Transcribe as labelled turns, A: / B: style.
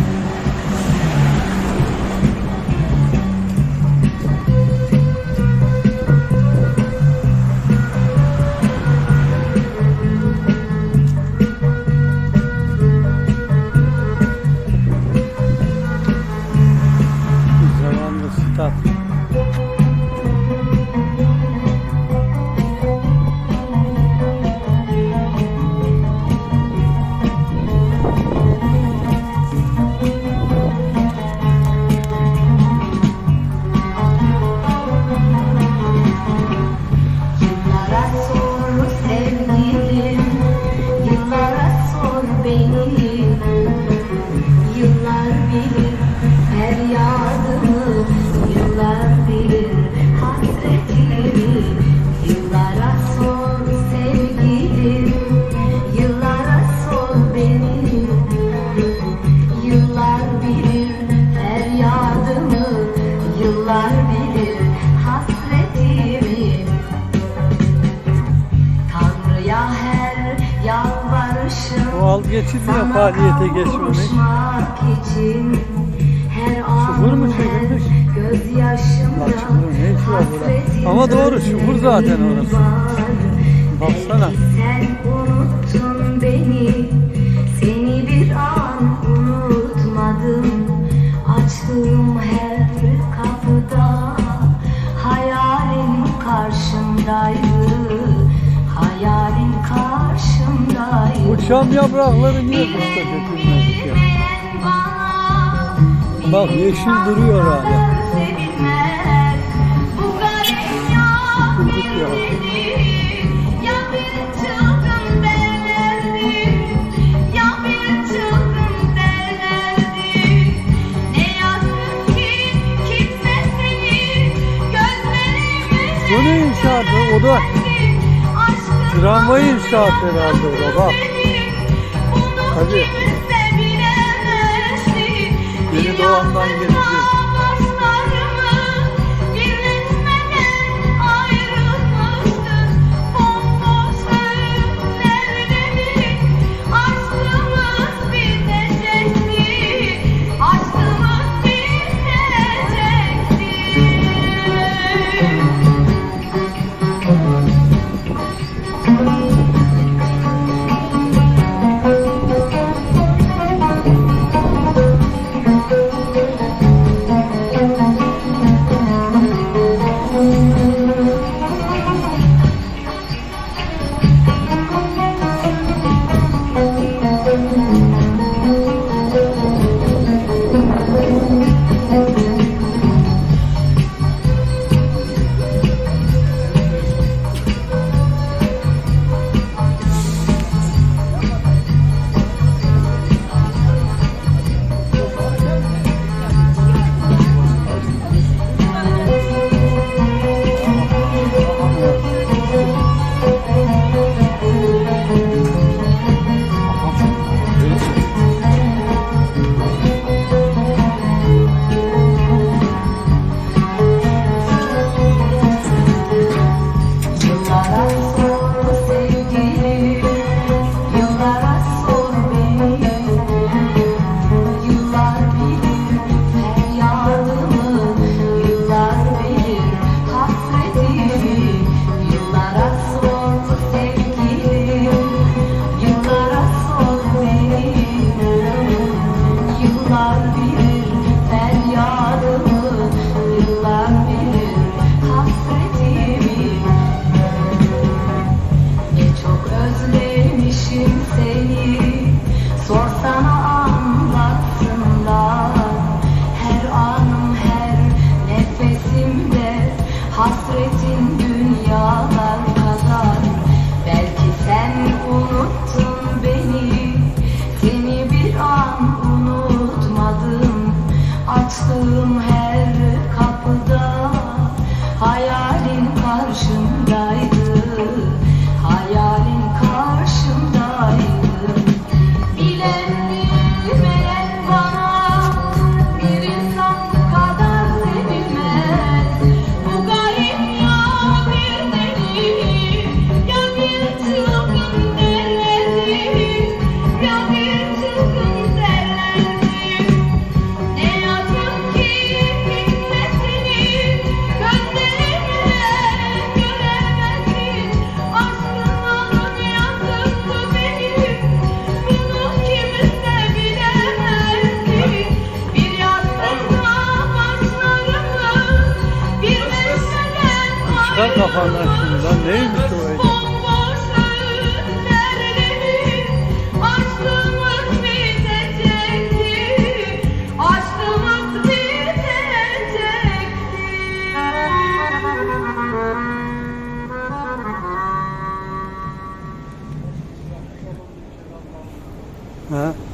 A: Yeah. Yalvarışım
B: O al geçilmiyor
A: sana
B: faaliyete geçmemek. Çukur mu çekilmiş? Lan çukurun ne var burada? Ama doğru, çukur zaten orası. Baksana. Çam yaprakları niye kışta dökülmez ya? Bak, yeşil duruyor hala.
A: Ki
B: Bu ne inşaatı? O da tramvay inşaatı herhalde o da bak. Tabii. Yeni doğandan gelecek.
A: Sorsana anlatsınlar Her anım her nefesimde Hasretin dünyalar kadar Belki sen unuttun beni Seni bir an unutmadım. Açtığım her kafanlaştın lan neymiş o öyle? Huh?